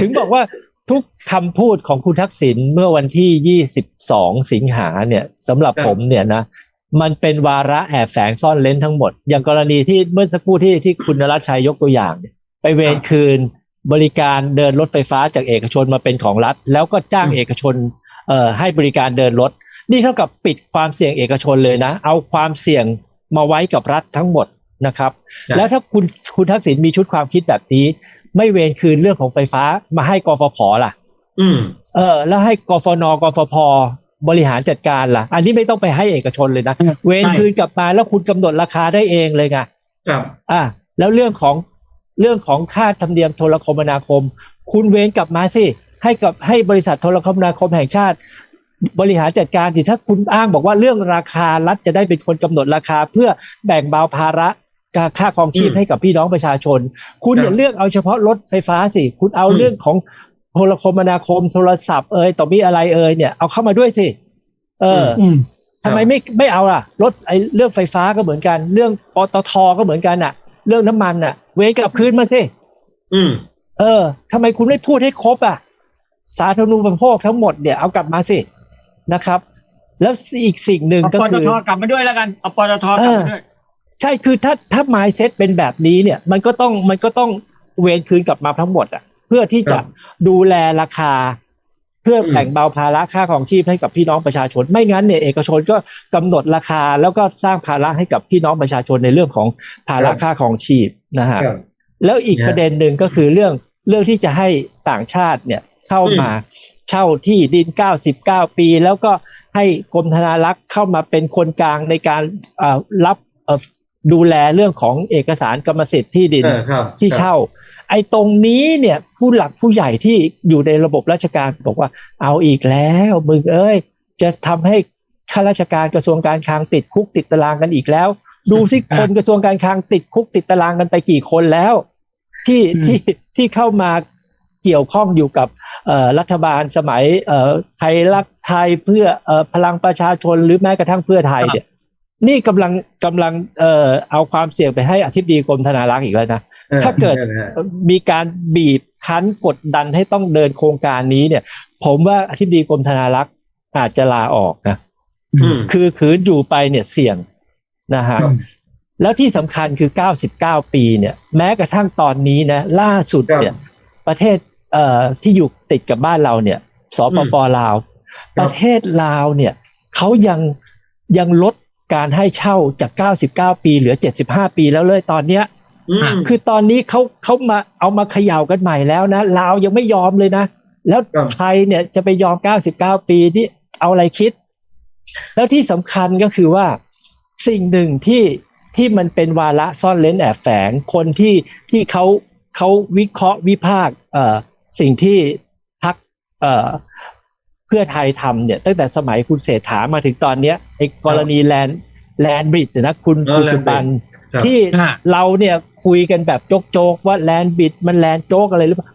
ถึงบอกว่าทุกคำพูดของคุณทักษิณเมื่อวันที่ 22 สิงหาเนี่ยสำหรับครับผมเนี่ยนะ มันเป็นวาระแอบแฝงซ่อนเล้นทั้งหมด อย่างกรณีที่เมื่อสักครู่ที่ที่คุณนรัชชัยยกตัวอย่างเนี่ยไปเวรคืนบริการเดินรถไฟฟ้าจากเอกชนมาเป็นของรัฐ แล้วก็จ้างอืมเอกชนเอ่อให้บริการเดินรถ นี่เท่ากับปิดความเสี่ยงเอกชนเลยนะ เอาความเสี่ยงมาไว้กับรัฐทั้งหมดนะครับครับแล้วถ้าคุณคุณทักษิณมีชุดความคิดแบบนี้ ไม่เวรคืนเรื่องของไฟฟ้ามาให้กฟผล่ะ อืม เออ แล้วให้กฟนกฟพบริหารจัดการล่ะ อันนี้ไม่ต้องไปให้เอกชนเลยนะอืมเวรใช่คืนกลับมาแล้วคุณกำหนดราคาได้เองเลยไงครับ อะแล้วเรื่องของเรื่องของค่าธรรมเนียมโทรคมนาคม คุณเวรกลับมาสิให้กับให้บริษัทโทรคมนาคมแห่งชาติ บริหารจัดการสิถ้าคุณอ้างบอกว่าเรื่องราคารัฐจะได้เป็นคนกำหนดราคา เพื่อแบ่งเบาภาระการ ค่าครองชีพอืมให้กับพี่น้องประชาชน คุณครับอย่าเลือกเอาเฉพาะรถไฟฟ้าสิ คุณเอาอืมเรื่องของโทรคมนาคมโทรศัพท์เอ่ยต่อมีอะไรเอ่ยเนี่ยเอาเข้ามาด้วยสิ เออออืมทำไมไม่ไม่เอาล่ะ รถไอ้เรื่องไฟฟ้าก็เหมือนกัน เรื่องปตทก็เหมือนกันอะ เรื่องน้ำมันอะ เวรกลับคืนมาสิอืม เออทำไมคุณไม่พูดให้ครบอะ สาธารณูปโภคทั้งหมดเนี่ยเอากลับมาสินะครับ แล้วอีกสิ่งหนึ่งเอาก็ปตคือทกลับมาด้วยแล้วกันเอาปตทกลับมาด้วย ใช่คือถ้าถ้า mindset เป็นแบบนี้เนี่ย มันก็ต้องมันก็ต้องเวรคืนกลับมาทั้งหมดอะ เพื่อที่ครัจะบดูแลราคา เพื่ออมแบ่งเบาภาระค่าของชีพให้กับพี่น้องประชาชน ไม่งั้นเนี่ยเอกชนก็กำหนดราคาแล้วก็สร้างภาระให้กับพี่น้องประชาชนในเรื่องของภาระค่าของชีพนะฮะครับแล้วอีกเนี่ยประเด็นหนึ่งก็คือเรื่องเรื่องที่จะให้ต่างชาติเนี่ยเข้ามาเช่าที่ดิน 99 ปี แล้วก็ให้กรมธนารักษ์เข้ามาเป็นคนกลางในการเอ่อรับเอ่อ ดูแลเรื่องของเอกสารกรรมสิทธิ์ที่ดินเออครับที่ครับเช่า ไอ้ตรงนี้เนี่ยผู้หลักผู้ใหญ่ที่อยู่ในระบบราชการบอกว่าเอาอีกแล้วมึงเอ้ย จะทำให้ข้าราชการกระทรวงการคลังติดคุกติดตารางกันอีกแล้ว ดูสิคนกระทรวงการคลังติดคุกติดตารางกันไปกี่คนแล้ว ที่อืมที่ที่เข้ามาเกี่ยวข้องอยู่กับเอ่อรัฐบาลสมัยเอ่อไทยรักไทยเพื่อเอ่อพลังประชาชนหรือแม้กระทั่งเพื่อไทยเนี่ย นี่กำลังกำลังเอ่อเอาความเสี่ยงไปให้อธิบดีกรมธนารักษ์อีกแล้วนะออถ้าเกิดนั่นแหละมีการบีบคั้นกดดันให้ต้องเดินโครงการนี้เนี่ย ผมว่าอธิบดีกรมธนารักษ์อาจจะลาออกนะอืมคือขืนอยู่ไปเนี่ยเสี่ยงนะฮะครับแล้วที่สำคัญคือ 99 ปีเนี่ย แม้กระทั่งตอนนี้นะ ล่าสุดเนี่ย ประเทศเอ่อที่อยู่ติดกับบ้านเราเนี่ยสปปลาว ประเทศลาวเนี่ยเขายังยังลด การให้เช่าจาก 99 ปีเหลือ 75 ปีแล้วเลยตอนเนี้ยอืมคือตอนนี้เขาเขามาเอามาเขย่ากันใหม่แล้วนะลาวยังไม่ยอมเลยนะ แล้วครับไทยเนี่ยจะไปยอม 99 ปีนี่เอาอะไรคิด แล้วที่สำคัญก็คือว่าสิ่งหนึ่งที่ที่มันเป็นวาระซ่อนเล้นแอบแฝงคนที่ที่เขาเขาวิเคราะห์วิพากษ์เอ่อสิ่งที่พัก เอ่อเพื่อไทยทำเนี่ยตั้งแต่สมัยคุณเศรษฐามาถึงตอนเนี้ยไอ้กรณีแลนแลนบริดนะคุณเออคุณ Land สุปันครับที่อ่าเราเนี่ยคุยกันแบบโจกๆว่าแลนบิดมันแลนโจกอะไรหรือเปล่า